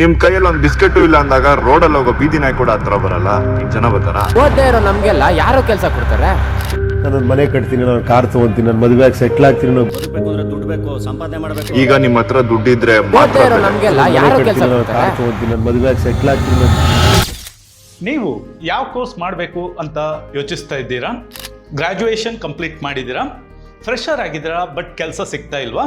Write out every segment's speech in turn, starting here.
ನಿಮ್ ಕೈಯಲ್ಲಿ ಒಂದ್ ಬಿಸ್ಕೆಟ್ ಇಲ್ಲ ಅಂದಾಗ ರೋಡಲ್ಲಿ ಹೋಗೋ ಬೀದಿ ನಾಯಿ ಕೂಡ ಹತ್ರ ಬರಲ್ಲ. ಜನ ಬರ್ತಾರ? ಓದ್ದೇ ಇರೋ ನಮ್ಗೆಲ್ಲ ಯಾರೋ ಕೆಲಸ ಕೊಡ್ತಾರೆ. ನಾನು ಮನೆ ಕಟ್ತೀನಿ ನಾನು ಕಾರ್ ತಗೊಂತೀನಿ ನಾನು ಮದುವೆ ಆಗಿ ಸೆಟ್ಲ್ ಆಗ್ತೀನಿ ನಾನು ಬದುಕಬೇಕು ಅಂದ್ರೆ ದುಡ್ಡು ಬೇಕು ಸಂಪಾದನೆ ಮಾಡಬೇಕು. ಈಗ ನಿಮ್ ಹತ್ರ ದುಡ್ಡಿದ್ರೆ ಇದ್ರೆ ಇರೋ ಬೆಲೆ. ನಮ್ಗೆಲ್ಲ ಮನೆ ಯಾರೋ ಕಟ್ತೀನಿ ಕೆಲಸ ಕೊಡ್ತಾರೆ ಕಾರ್ ತಗೊಂತೀನಿ ನಾನು ಮದುವೆ ಆಗಿ ಸೆಟ್ಲ್ ಆಗ್ತೀನಿ ನಾನು ನೀವು ಯಾವ ಕೋರ್ಸ್ ಮಾಡಬೇಕು ಅಂತ ಯೋಚಿಸ್ತಾ ಇದ್ದೀರಾ? ಗ್ರ್ಯಾಜುಯೇಷನ್ ಕಂಪ್ಲೀಟ್ ಮಾಡಿದ್ದೀರಾ? ಫ್ರೆಶರ್ ಆಗಿದ್ದೀರಾ ಬಟ್ ಕೆಲಸ ಸಿಗ್ತಾ ಇಲ್ವಾ?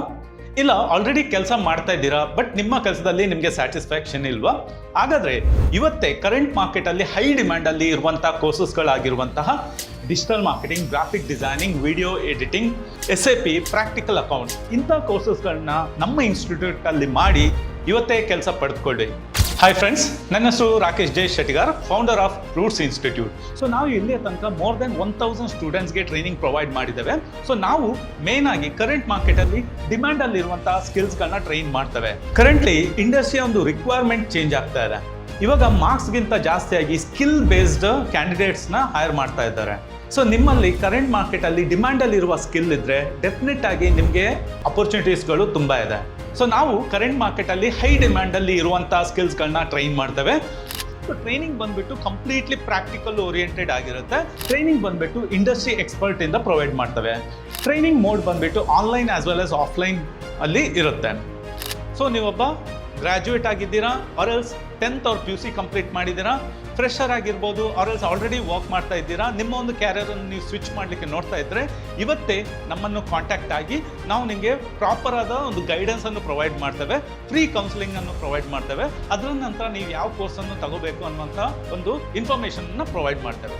ಇಲ್ಲ ಆಲ್ರೆಡಿ ಕೆಲಸ ಮಾಡ್ತಾ ಇದ್ದೀರಾ ಬಟ್ ನಿಮ್ಮ ಕೆಲಸದಲ್ಲಿ ನಿಮಗೆ ಸ್ಯಾಟಿಸ್ಫ್ಯಾಕ್ಷನ್ ಇಲ್ವಾ? ಹಾಗಾದರೆ ಇವತ್ತೇ ಕರೆಂಟ್ ಮಾರ್ಕೆಟಲ್ಲಿ ಹೈ ಡಿಮ್ಯಾಂಡಲ್ಲಿ ಇರುವಂಥ ಕೋರ್ಸಸ್ಗಳಾಗಿರುವಂತಹ digital marketing graphic designing video editing S A P practical account ಇಂಥ ಕೋರ್ಸಸ್ಗಳನ್ನ ನಮ್ಮ ಇನ್ಸ್ಟಿಟ್ಯೂಟಲ್ಲಿ ಮಾಡಿ ಇವತ್ತೇ ಕೆಲಸ ಪಡೆದುಕೊಳ್ಳಿ ಹಾಯ್ ಫ್ರೆಂಡ್ಸ್ ನನ್ನ ಹೆಸರು Rakesh Jai Shettigar founder of Roots Institute so ನಾವು ಇಲ್ಲಿಯ ತನಕ ಮೋರ್ ದೆನ್ ಒನ್ ತೌಸಂಡ್ ಸ್ಟೂಡೆಂಟ್ಸ್ಗೆ ಟ್ರೈನಿಂಗ್ ಪ್ರೊವೈಡ್ ಮಾಡಿದ್ದೇವೆ. ಸೊ ನಾವು ಮೇನ್ ಆಗಿ ಕರೆಂಟ್ ಮಾರ್ಕೆಟಲ್ಲಿ ಸ್ಕಿಲ್ಸ್ ಸ್ಕಿಲ್ಸ್ಗಳನ್ನ ಟ್ರೈನ್ ಮಾಡ್ತೇವೆ. ಕರೆಂಟ್ಲಿ ಇಂಡಸ್ಟ್ರಿಯ ಒಂದು ರಿಕ್ವೈರ್ಮೆಂಟ್ ಚೇಂಜ್ ಆಗ್ತಾ ಇದೆ. ಇವಾಗ ಮಾರ್ಕ್ಸ್ಗಿಂತ ಜಾಸ್ತಿಯಾಗಿ ಸ್ಕಿಲ್ ಬೇಸ್ಡ್ ಕ್ಯಾಂಡಿಡೇಟ್ಸ್ನ ಹೈರ್ ಮಾಡ್ತಾ ಇದ್ದಾರೆ. ಸೊ ನಿಮ್ಮಲ್ಲಿ ಕರೆಂಟ್ ಮಾರ್ಕೆಟಲ್ಲಿ ಡಿಮ್ಯಾಂಡಲ್ಲಿ ಇರುವ ಸ್ಕಿಲ್ ಇದ್ರೆ ಡೆಫಿನೆಟ್ ಆಗಿ ನಿಮಗೆ ಅಪರ್ಚುನಿಟೀಸ್ಗಳು ತುಂಬ ಇದೆ. ಸೊ ನಾವು ಕರೆಂಟ್ ಮಾರ್ಕೆಟಲ್ಲಿ ಹೈ ಡಿಮ್ಯಾಂಡಲ್ಲಿ ಇರುವಂಥ ಸ್ಕಿಲ್ಸ್ಗಳನ್ನ ಟ್ರೈನ್ ಮಾಡ್ತೇವೆ. ಟ್ರೈನಿಂಗ್ ಬಂದ್ಬಿಟ್ಟು ಕಂಪ್ಲೀಟ್ಲಿ ಪ್ರಾಕ್ಟಿಕಲ್ ಓರಿಯೆಂಟೆಡ್ ಆಗಿರುತ್ತೆ. ಟ್ರೈನಿಂಗ್ ಬಂದ್ಬಿಟ್ಟು ಇಂಡಸ್ಟ್ರಿ ಎಕ್ಸ್ಪರ್ಟ್ ಇಂದ ಪ್ರೊವೈಡ್ ಮಾಡ್ತವೆ. ಟ್ರೈನಿಂಗ್ ಮೋಡ್ ಬಂದ್ಬಿಟ್ಟು online as well as offline ಅಲ್ಲಿ ಇರುತ್ತೆ. ಸೊ ನೀವೊಬ್ಬ ಗ್ರ್ಯಾಜುಯೇಟ್ ಆಗಿದ್ದೀರಾ? ಆರ್ ಎಲ್ಸ್ ಟೆಂತ್ ಅವ್ರ ಪಿ ಯು ಸಿ ಕಂಪ್ಲೀಟ್ ಮಾಡಿದ್ದೀರಾ? ಫ್ರೆಶರ್ ಆಗಿರ್ಬೋದು ಆರ್ ಎಲ್ಸ್ ಆಲ್ರೆಡಿ ವರ್ಕ್ ಮಾಡ್ತಾ ಇದ್ದೀರಾ? ನಿಮ್ಮ ಒಂದು ಕ್ಯಾರಿಯರನ್ನು ನೀವು ಸ್ವಿಚ್ ಮಾಡಲಿಕ್ಕೆ ನೋಡ್ತಾ ಇದ್ದರೆ ಇವತ್ತೇ ನಮ್ಮನ್ನು ಕಾಂಟ್ಯಾಕ್ಟ್ ಆಗಿ ನಾವು ನಿಮಗೆ ಪ್ರಾಪರ್ ಆದ ಒಂದು ಗೈಡೆನ್ಸನ್ನು ಪ್ರೊವೈಡ್ ಮಾಡ್ತೇವೆ. ಫ್ರೀ ಕೌನ್ಸಿಲಿಂಗನ್ನು ಪ್ರೊವೈಡ್ ಮಾಡ್ತೇವೆ. ಅದರ ನಂತರ ನೀವು ಯಾವ ಕೋರ್ಸನ್ನು ತಗೋಬೇಕು ಅನ್ನುವಂಥ ಒಂದು ಇನ್ಫಾರ್ಮೇಷನನ್ನು ಪ್ರೊವೈಡ್ ಮಾಡ್ತೇವೆ.